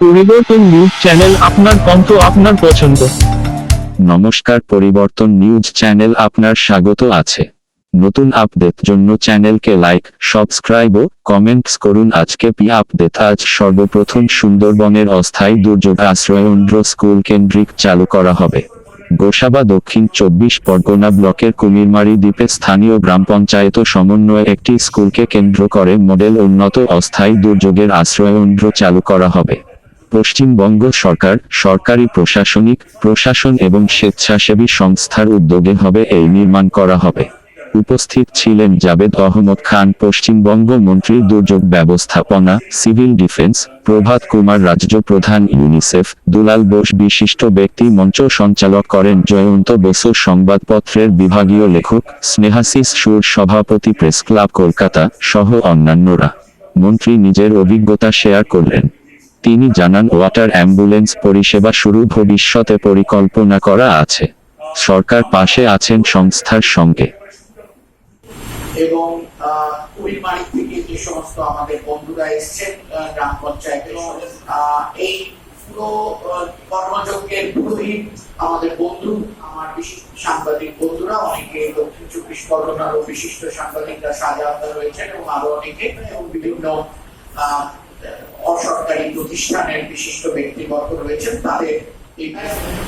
পরিবর্তন news channel আপনার কণ্ঠ আপনার পছন্দ। নমস্কার, পরিবর্তন নিউজ চ্যানেল আপনার স্বাগত আছে। নতুন আপডেট জন্য চ্যানেলকে লাইক, সাবস্ক্রাইব ও কমেন্টস করুন। আজকে পি আপডেট, আজ সর্বপ্রথম সুন্দরবনের অস্থায়ী দুর্যোগ আশ্রয়ন্দ্র স্কুল কেন্দ্রিক চালু করা হবে। গোসাবা দক্ষিণ চব্বিশ পরগনা ব্লকের কুমিরমারি দ্বীপে স্থানীয় গ্রাম পঞ্চায়েত সমন্বয়ে একটি স্কুলকে কেন্দ্র করে মডেল উন্নত অস্থায়ী দুর্যোগের আশ্রয়ন্দ্র চালু করা হবে। পশ্চিমবঙ্গ সরকার, সরকারি প্রশাসনিক, প্রশাসন এবং স্বেচ্ছাসেবী সংস্থার উদ্যোগে হবে এই নির্মাণ করা হবে। উপস্থিত ছিলেন জাবেদ আহমদ খান, পশ্চিমবঙ্গ মন্ত্রী দুর্যোগ ব্যবস্থাপনা, সিভিল ডিফেন্স, প্রভাত কুমার রাজ্য প্রধান, ইউনিসেফ, দুলাল বোস বিশিষ্ট ব্যক্তি, মঞ্চ সঞ্চালক করেন জয়ন্ত বসু, সংবাদপত্রের বিভাগীয় লেখক স্নেহাসিস সুর সভাপতি প্রেস ক্লাব কলকাতা সহ অন্যান্যরা। মন্ত্রী নিজের অভিজ্ঞতা শেয়ার করলেন। তিনি জানান, ওয়াটার অ্যাম্বুলেন্স পরিষেবা শুরু ভবিষ্যতে পরিকল্পনা করা আছে। সরকার পাশে আছেন সংস্থার সঙ্গে। এবং থেকে যে সমস্ত আমাদের বন্ধুরা এসছেন গ্রাম এই পুরো কর্মযজ্ঞের পুরোহিত আমাদের বন্ধু, আমার সাংবাদিক বন্ধুরা, অনেকে দক্ষিণ চব্বিশ বিশিষ্ট সাংবাদিকরা সাজাহাতা রয়েছেন এবং আরও অনেকে এবং বিভিন্ন অসরকারি প্রতিষ্ঠানের বিশিষ্ট ব্যক্তিবর্গ রয়েছেন, তাদের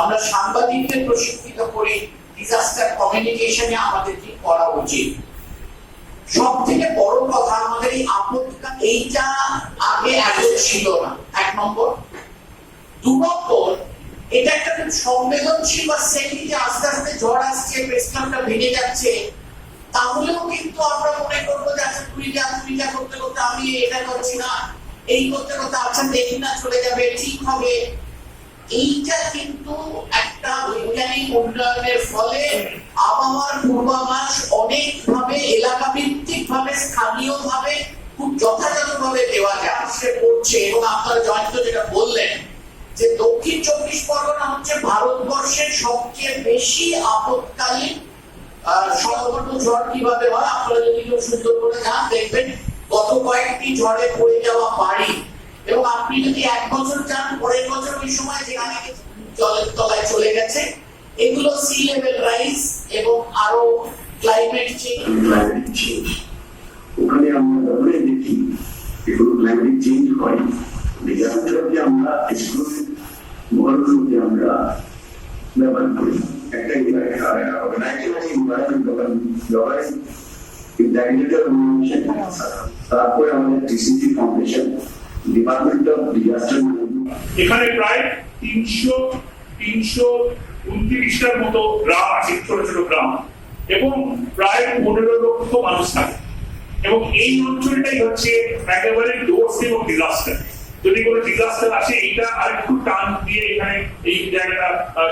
আমরা সাংবাদিকদের প্রশিক্ষিত করি ডিজাস্টার কমিউনিকেশনে আমাদের কি করা উচিত? সব থেকে বড় কথা আমাদের এই আপদকাল এইটা আগে এত ছিল না। এক নম্বর। দু নম্বর, এটা একটা খুব সংবেদনশীল বা সেটি যে আস্তে আস্তে ঝড় আসছে প্রেসক্লাবটা ভেঙে যাচ্ছে, তাহলেও কিন্তু আমরা মনে করব যে আচ্ছা তুই যা তুই যা করতে করতে আমি এটা করছি না। এই করতে করতে আচ্ছা দেখি না, চলে যাবে, ঠিক হবে। এইটা কিন্তু একটা বৈজ্ঞানিক উন্নয়নের ফলে আবহাওয়ার পূর্বাভাস অনেকভাবে এলাকা ভিত্তিক ভাবে স্থানীয় ভাবে খুব যথাযথভাবে দেওয়া যায়, সে পড়ছে এবং আপনারা জয়ন্ত যেটা বললেন, যে দক্ষিণ চব্বিশ পরগনা হচ্ছে ভারতবর্ষের সবচেয়ে বেশি আপৎকালীন সর্বত্র ঝড় কীভাবে হয়, আপনারা যদি কেউ সুন্দর করে যান, দেখবেন গত কয়েকটি ঝড়ে পড়ে যাওয়া বাড়ি। এবং আপনি যদি এক বছর যান, পরের বছর ওই সময় যেখানে জলের তলায় চলে গেছে, এগুলো সি লেভেল রাইজ এবং আরও ক্লাইমেট চেঞ্জ ওখানে আমরা দেখি, এগুলো ক্লাইমেট চেঞ্জ হয় ডিজাস্টারকে আমরা এক্সক্লুসিভ আমরা ব্যবহার করি। একটা গভর্নিং এখানে প্রায় তিনশো তিনশো উনত্রিশটার মতো গ্রাম আছে ছোট ছোট গ্রাম, এবং প্রায় পনেরো লক্ষ মানুষ থাকে। এবং এই অঞ্চলটাই হচ্ছে একেবারে ডোর্স এবং ডিজাস্টার যদি কোনো ডিজাস্টার আসে, এইটা আরেকটু টান দিয়ে এখানে এই জায়গাটা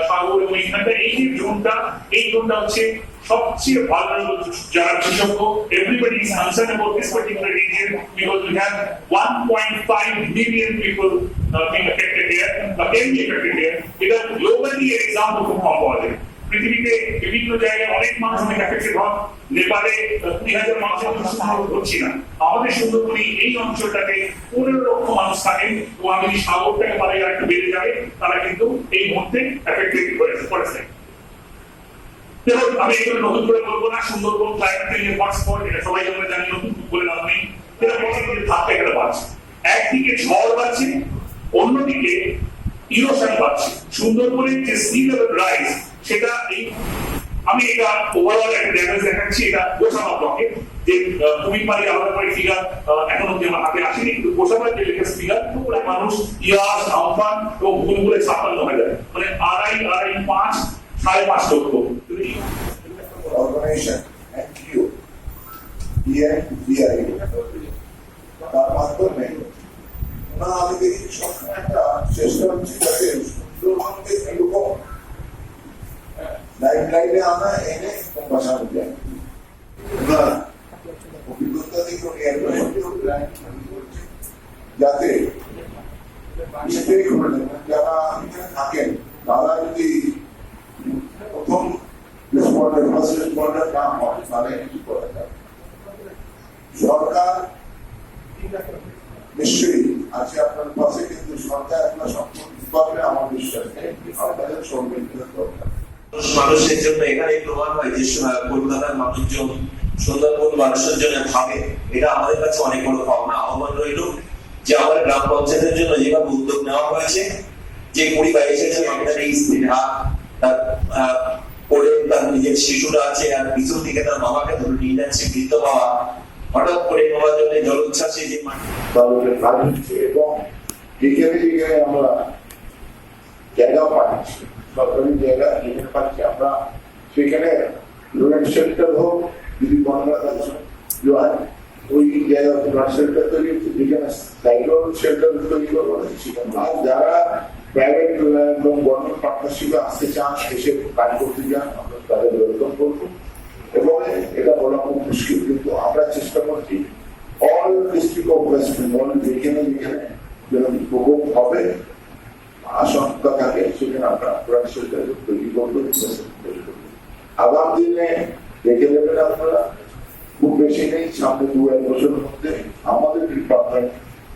সাগর এবং এইখানটা এই যে জোনটা এই জোনটা হচ্ছে সবচেয়ে ভালনারেবল যারা বিশেষজ্ঞ everybody is concerned about this particular region because we have 1.5 million people uh, being affected here, uh, can be affected এটা গ্লোবালি এর এক্সাম্পল খুব কম পাওয়া যায় পৃথিবীতে বিভিন্ন জায়গায় অনেক মানুষ অনেক এফেক্টেড হন। নেপালে কুড়ি হাজার মানুষের সুন্দর করছি না। আমাদের সুন্দরবনী এই অঞ্চলটাতে পনেরো লক্ষ মানুষ থাকেন এবং আমি যদি সাগরটাকে পারে একটু বেড়ে যাবে তারা কিন্তু এই মুহূর্তে এফেক্টেড করেছে সুন্দরবন সবাই আমরা জানি, নতুন বলে লাভ একদিকে ঝড় বাড়ছে, অন্যদিকে ইরোশন বাড়ছে। সুন্দরবনের সেটা এই আমি এটা ওভারঅল একটা ড্যামেজ দেখাচ্ছি, এটা গোসামা যে কুমিরমারি আলাদা করে ফিগার এখন অব্দি আমার হাতে আসেনি পুরো মানুষ ইয়াস এবং ভুলগুলো ছাপ্পান্ন হাজার মানে আড়াই আড়াই পাঁচ, সাড়ে পাঁচ লক্ষ। যদি organization here here তার মাধ্যমে না আমি দেখি সবসময় একটা চেষ্টা হচ্ছে যাতে সুন্দরবনকে এরকম লাইফ লাইনে আমরা এনে বসানো যায় অভিজ্ঞতা থেকে উনি যাতে যারা থাকেন তাহলে কি করা? যায় সরকার নিশ্চয়ই আছে আপনার পাশে কিন্তু সরকার আমার বিশ্বাস সহযোগিতা দরকার। মানুষের জন্য এখানে প্রমাণ হয় যে কলকাতার মানুষজন, সুন্দরবন মানুষের জন্য ভাবে। এটা আমাদের কাছে অনেক বড় পাওনা, আহ্বান রইল যে আমাদের গ্রাম পঞ্চায়েতের জন্য যেভাবে উদ্যোগ নেওয়া হয়েছে, যে কুড়ি বাইশে যে আমাদের এই স্ত্রীরা তার আহ, পড়ে তার নিজের শিশুরা আছে আর পিছন থেকে তার মামাকে ধরে নিয়ে যাচ্ছে বৃদ্ধ বাবা। হঠাৎ করে নেওয়ার জন্য জলোচ্ছ্বাসে যে মাটি এবং আমরা জায়গা সরকারি জায়গা যেখানে পাচ্ছি আমরা। সেখানে শেল্টার হোক, যদি হয় ওই জায়গা শেল্টার তৈরি হচ্ছে। যেখানে সাইক্লোন শেল্টার তৈরি আর যারা প্রাইভেট এবং গভর্নমেন্ট পার্টনারশিপে আসতে চান, এসে কাজ করতে চান তাদের ওয়েলকাম করব। এবং এটা বলা খুব মুশকিল, কিন্তু আমরা চেষ্টা করছি all district of West Bengal যেখানে যেখানে যেরকম প্রকোপ হবে, আশঙ্কা থাকে, সেখানে আমরা প্রাণ শেল্টার তৈরি করব তৈরি করব। আগাম দিনে দেখে দেবেন আপনারা, খুব বেশি নেই, সামনে দু এক বছরের মধ্যে আমাদের ডিপার্টমেন্ট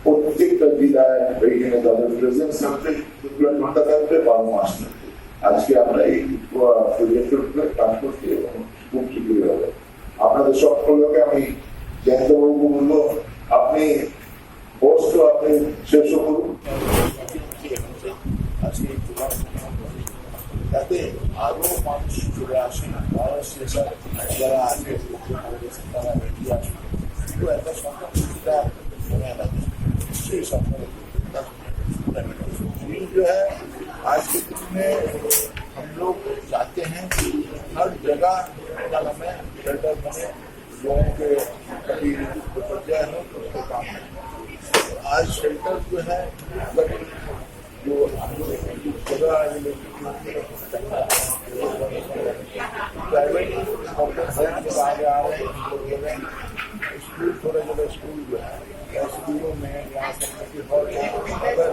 প্রত্যেকটা জেলায় এইখানে তাদের প্রেজেন্স থাকবে ঘণ্টা থাকবে, বারো মাস থাকবে। আজকে আমরা এই প্রজেক্টের উপরে কাজ করছি এবং খুব শীঘ্রই হবে। আপনাদের সকলকে আমি জয়ন্তবাবু বলব, আপনি পোস্ট আপনি শেষ করুন। আজকে এই প্রোগ্রাম যাতে আরও মানুষ চলে আসেন আরও শেষা যারা আছে তারা এগিয়ে আসবে কিন্তু একটা সরকার সুবিধা মনে রাখে নিশ্চয়ই সরকার जो है آج کے دن میں ہم لوگ چاہتے ہیں ہر جگہ ہمیں بہتر بنے، لوگوں کے کبھی توجہ ہو تو اس کو کام ہے آج شیلٹر جو ہے جو ہم لوگ اسکول تھوڑے تھوڑے اسکول جو ہے اسکولوں میں یہاں کمیونٹی ہال میں، اگر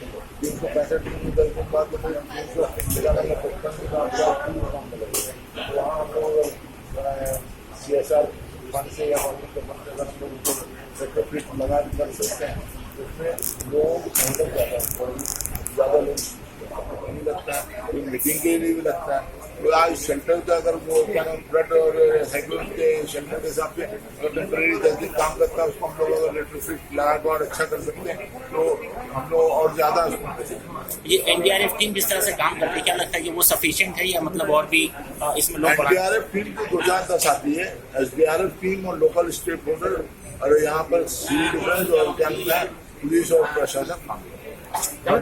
کام میٹنگ کے لیے بھی لگتا ہے اگر وہ کیا اور کرتا ہے اس کو ہم لوگ اگر الیکٹرسٹی لگا کر اور اچھا کر سکتے ہیں تو ہم لوگ اور زیادہ یہ این ڈی آر ایف ٹیم جس طرح سے کام کرتی ہے کیا لگتا ہے کہ وہ سفیشنٹ ہے یا مطلب اور بھی اس میں لوگ این ڈی آر ایف ٹیم کو دو چار دس آتی ہے۔ ایس ڈی آر ایف ٹیم اور لوکل اسٹیٹ ہولڈر اور یہاں پر سیل ڈیفینس اور پولیس اور پرشاسن کام۔ کرتے ہیں